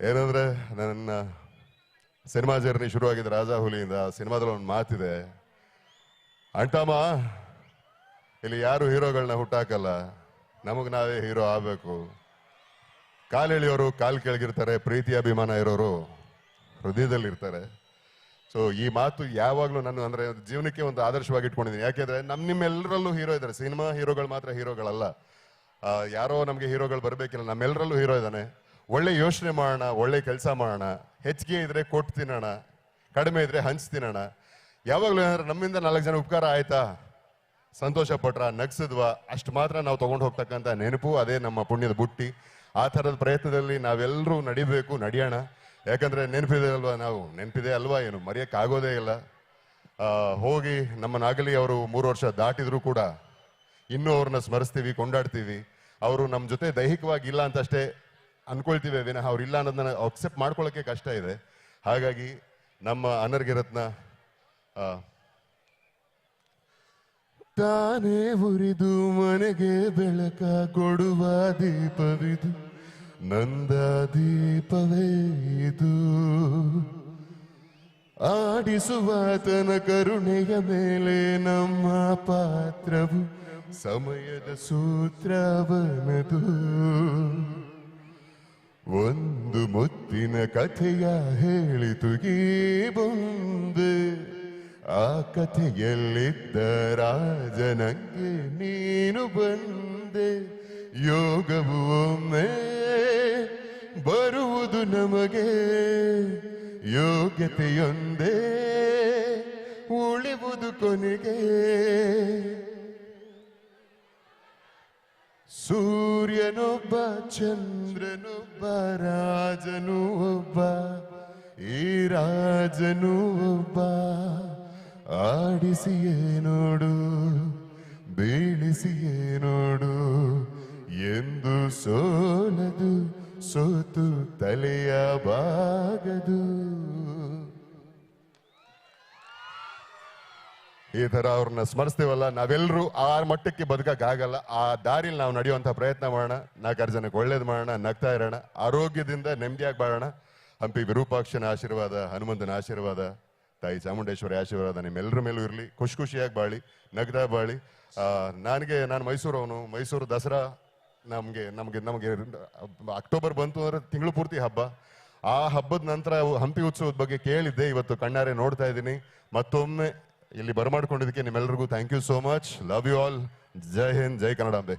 ಏನಂದ್ರೆ, ನನ್ನ cinema journey ಶುರುವಾಗಿದ್ದು ರಾಜಾ ಹುಲಿಯಿಂದ ಸಿನಿಮಾದಲ್ಲಿ ಒಂದು ಮಾತಿದೆ. ಅಂಟಮ್ಮ, ಇಲ್ಲಿ ಯಾರು ಹೀರೋಗಳನ್ನ ಹುಟ್ಟಾಕಲ್ಲ, ನಮಗೆ ನಾವೇ ಹೀರೋ ಆಗಬೇಕು. ಕಾಲು ಎಳೆಯೋರು ಕಾಲು ಕೆಳಗಿರ್ತಾರೆ, ಪ್ರೀತಿ ಅಭಿಮಾನ ಇರೋರು ಹೃದಯದಲ್ಲಿ ಇರ್ತಾರೆ ಸೊ ಈ ಮಾತು ಯಾವಾಗಲೂ ನಾನು ಅಂದ್ರೆ ಜೀವನಕ್ಕೆ ಒಂದು ಆದರ್ಶವಾಗಿ ಇಟ್ಕೊಂಡಿದ್ದೀನಿ. ಯಾಕೆಂದ್ರೆ ನಮ್ ನಿಮ್ಮೆಲ್ಲರಲ್ಲೂ ಹೀರೋ ಇದ್ದಾರೆ. ಸಿನಿಮಾ ಹೀರೋಗಳು ಮಾತ್ರ ಹೀರೋಗಳಲ್ಲ. ಯಾರೋ ನಮಗೆ ಹೀರೋಗಳು ಬರಬೇಕಿಲ್ಲ. ನಮ್ಮೆಲ್ಲರಲ್ಲೂ ಹೀರೋ ಇದ್ದಾನೆ. ಒಳ್ಳೆ ಯೋಚನೆ ಮಾಡೋಣ, ಒಳ್ಳೆ ಕೆಲಸ ಮಾಡೋಣ, ಹೆಚ್ಚಿಗೆ ಇದ್ರೆ ಕೊಟ್ಟು ತಿನ್ನೋಣ, ಕಡಿಮೆ ಇದ್ರೆ ಹಂಚ್ ತಿನ್ನೋಣ. ಯಾವಾಗಲೂ ಏನಾದ್ರೆ ನಮ್ಮಿಂದ ನಾಲ್ಕು ಜನ ಉಪಕಾರ ಆಯ್ತಾ? ಸಂತೋಷ ಪಟ್ರ, ನಗ್ಸಿದ್ವಾ, ಅಷ್ಟು ಮಾತ್ರ ನಾವು ತಗೊಂಡು ಹೋಗ್ತಕ್ಕಂಥ ನೆನಪು, ಅದೇ ನಮ್ಮ ಪುಣ್ಯದ ಬುಟ್ಟಿ. ಆ ಥರದ ಪ್ರಯತ್ನದಲ್ಲಿ ನಾವೆಲ್ಲರೂ ನಡಿಬೇಕು, ನಡೆಯೋಣ. ಯಾಕಂದ್ರೆ ನೆನಪಿದೆ ಅಲ್ವಾ ನಾವು? ನೆನಪಿದೆ ಅಲ್ವಾ ಏನು? ಮರೆಯೋಕ್ಕಾಗೋದೇ ಇಲ್ಲ. ಹೋಗಿ ನಮ್ಮ ನಾಗಲಿ ಅವರು ಮೂರು ವರ್ಷ ದಾಟಿದ್ರು ಕೂಡ, ಇನ್ನೂ ಅವ್ರನ್ನ ಸ್ಮರಿಸ್ತೀವಿ, ಕೊಂಡಾಡ್ತೀವಿ. ಅವರು ನಮ್ಮ ಜೊತೆ ದೈಹಿಕವಾಗಿ ಇಲ್ಲ ಅಂತ ಅಷ್ಟೇ ಅನ್ಕೊಳ್ತೀವಿ ವಿನಃ ಅವ್ರು ಇಲ್ಲ ಅನ್ನೋದನ್ನ ಅಕ್ಸೆಪ್ಟ್ ಮಾಡ್ಕೊಳ್ಳೋಕೆ ಕಷ್ಟ ಇದೆ. ಹಾಗಾಗಿ ನಮ್ಮ ಅನರ್ಗಿರತ್ನ ತಾನೇ ಉರಿದು ಮನೆಗೆ ಬೆಳಕ ಕೊಡುವ ದೀಪವಿದು, ನಂದ ದೀಪವೇ ಇದು. ಆಡಿಸುವಾತನ ಕರುಣೆಯ ಮೇಲೆ ನಮ್ಮ ಪಾತ್ರವು, ಸಮಯದ ಸೂತ್ರವನದು. ಮುತ್ತಿನ ಕಥೆಯ ಹೇಳಿತು ಈ ಬಂದೆ ಆ ಕಥೆಯಲ್ಲಿದ್ದ ರಾಜನಂಗೆ ನೀನು ಬಂದೆ. ಯೋಗವು ಒಮ್ಮೆ ಬರುವುದು ನಮಗೆ. ಯೋಗ್ಯತೆಯೊಂದೇ ಉಳಿವುದು ಕೊನೆಗೆ. ಸೂರ್ಯನೊಬ್ಬ, ಚಂದ್ರನೊಬ್ಬ ರಾಜನು ಒಬ್ಬ ಈ ರಾಜನು ಒಬ್ಬ ಆಡಿಸಿಯೇ ನೋಡು, ಬೀಳಿಸಿಯೇ ನೋಡು, ಎಂದು ಸೋಲದು ಸೋತು ತಲೆಯ ಬಾಗದು ಈ ತರ ಅವ್ರನ್ನ ಸ್ಮರಿಸ್ತೀವಲ್ಲ ನಾವೆಲ್ಲರೂ ಆ ಮಟ್ಟಕ್ಕೆ ಬದುಕಕ್ಕಾಗಲ್ಲ ಆ ದಾರಿಲಿ ನಾವು ನಡೆಯುವಂತ ಪ್ರಯತ್ನ ಮಾಡೋಣ ನಾಲ್ಕಾರು ಜನಕ್ಕೆ ಒಳ್ಳೇದು ಮಾಡೋಣ, ನಗ್ತಾ ಇರೋಣ, ಆರೋಗ್ಯದಿಂದ ನೆಮ್ಮದಿಯಾಗಿ ಬಾಳೋಣ. ಹಂಪಿ ವಿರೂಪಾಕ್ಷನ ಆಶೀರ್ವಾದ, ಹನುಮಂತನ ಆಶೀರ್ವಾದ, ತಾಯಿ ಚಾಮುಂಡೇಶ್ವರಿ ಆಶೀರ್ವಾದ ನಿಮ್ಮೆಲ್ಲರ ಮೇಲೂ ಇರಲಿ. ಖುಷಿ ಖುಷಿಯಾಗಿ ಬಾಳಿ, ನಗ್ತಾ ಬಾಳಿ. ನನಗೆ, ನಾನು ಮೈಸೂರವನು, ಮೈಸೂರು ದಸರಾ ನಮಗೆ ನಮಗೆ ನಮಗೆ ಅಕ್ಟೋಬರ್ ಬಂತು ಅಂದ್ರೆ ತಿಂಗಳು ಪೂರ್ತಿ ಹಬ್ಬ. ಆ ಹಬ್ಬದ ನಂತರ ಹಂಪಿ ಉತ್ಸವದ ಬಗ್ಗೆ ಕೇಳಿದ್ದೆ, ಇವತ್ತು ಕಣ್ಣಾರೆ ನೋಡ್ತಾ ಇದ್ದೀನಿ. ಮತ್ತೊಮ್ಮೆ ಇಲ್ಲಿ ಬರಮಾಡ್ಕೊಂಡಿದ್ದಕ್ಕೆ ನಿಮ್ಮೆಲ್ಲರಿಗೂ thank you so much love you all Jai Hind Jai Kannadambe